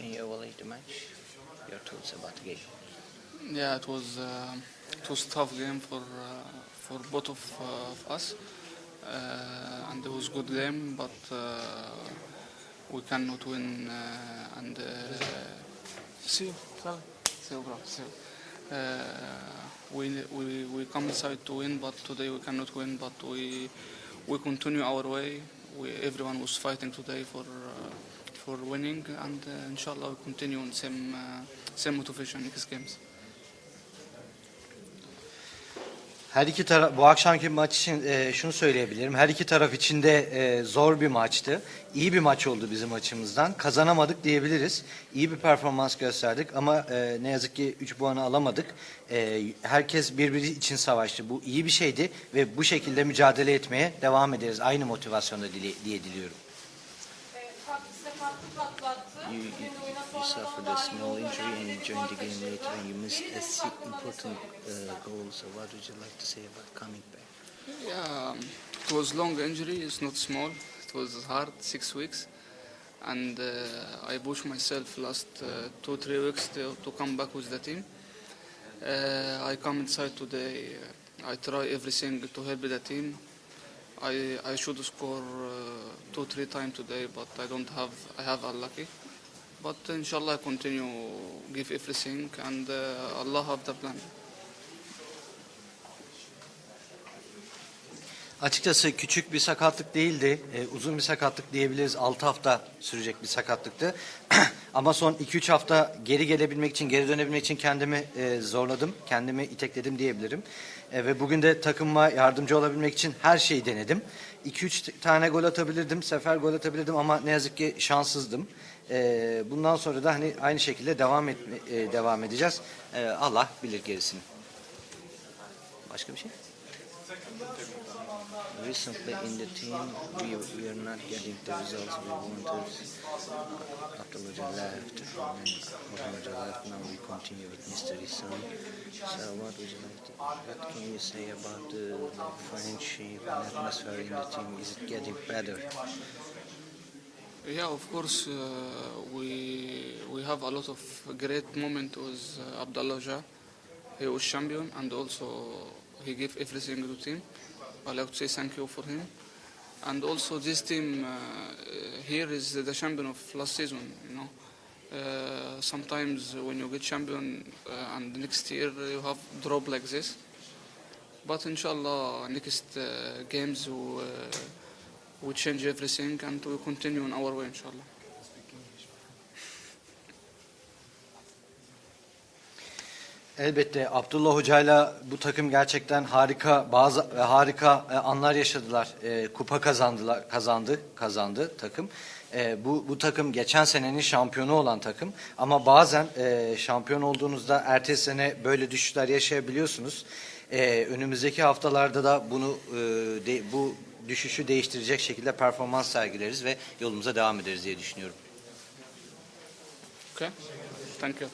Can you evaluate the match? Your thoughts about the game? Yeah, it was uh, it was a tough game for uh, for both of, uh, of us, uh, and it was good game, but uh, we cannot win. Uh, and uh, see sorry. see you, bro. See you. Uh, we, we we come inside to win, but today we cannot win. But we we continue our way. We, everyone was fighting today for uh, for winning, and uh, inshallah we continue in same uh, same motivation next games. Her iki taraf bu akşamki maç için e, şunu söyleyebilirim. Her iki taraf için de e, zor bir maçtı. İyi bir maç oldu bizim açımızdan. Kazanamadık diyebiliriz. İyi bir performans gösterdik ama e, ne yazık ki 3 puanı alamadık. E, herkes birbiri için savaştı. Bu iyi bir şeydi ve bu şekilde mücadele etmeye devam ederiz. Aynı motivasyonda dili- diye diliyorum. You, you, you suffered a small injury and you joined the game later and you missed a si- sakatlığı important uh, goal. So what would you like to say about coming back? Yeah, um, it was long injury. It's not small. It was hard, six weeks, and uh, I pushed myself last uh, two three weeks to, to come back with the team. Uh, I come inside today. I try everything to help the team. I I should score uh, two three times today, but I don't have. I have unlucky. But inshallah, continue give everything, and uh, Allah have the plan. Açıkçası küçük bir sakatlık değildi. E, uzun bir sakatlık diyebiliriz. 6 hafta sürecek bir sakatlıktı. Ama son 2-3 hafta geri gelebilmek için, geri dönebilmek için kendimi e, zorladım. Kendimi itekledim diyebilirim. E, ve bugün de takımıma yardımcı olabilmek için her şeyi denedim. 2-3 tane gol atabilirdim, sefer gol atabilirdim ama ne yazık ki şanssızdım. E, bundan sonra da hani aynı şekilde devam etme, e, devam edeceğiz. E, Allah bilir gerisini. Başka bir şey? Recently in the team, we, we are not getting the results we wanted. Abdullah left, Hoca left. Now we continue with Mr. Isan. So what would you like to, what can you say about the friendship and atmosphere in the team? Is it getting better? Yeah, of course, uh, we we have a lot of great moment with uh, Abdullah Jah. He was champion, and also he gave everything to team. I like to say thank you for him. And also this team uh, here is the champion of last season. You know, uh, sometimes when you get champion uh, and next year you have drop like this. But inshallah, next uh, games we, we change everything and we continue on our way, inshallah. Elbette Abdullah Hoca'yla bu takım gerçekten harika bazı e, harika e, anlar yaşadılar. E, kupa kazandılar, kazandı, kazandı takım. E, bu bu takım geçen senenin şampiyonu olan takım ama bazen e, şampiyon olduğunuzda ertesi sene böyle düşüşler yaşayabiliyorsunuz. E, önümüzdeki haftalarda da bunu e, de, bu düşüşü değiştirecek şekilde performans sergileriz ve yolumuza devam ederiz diye düşünüyorum. Okay? Thank you.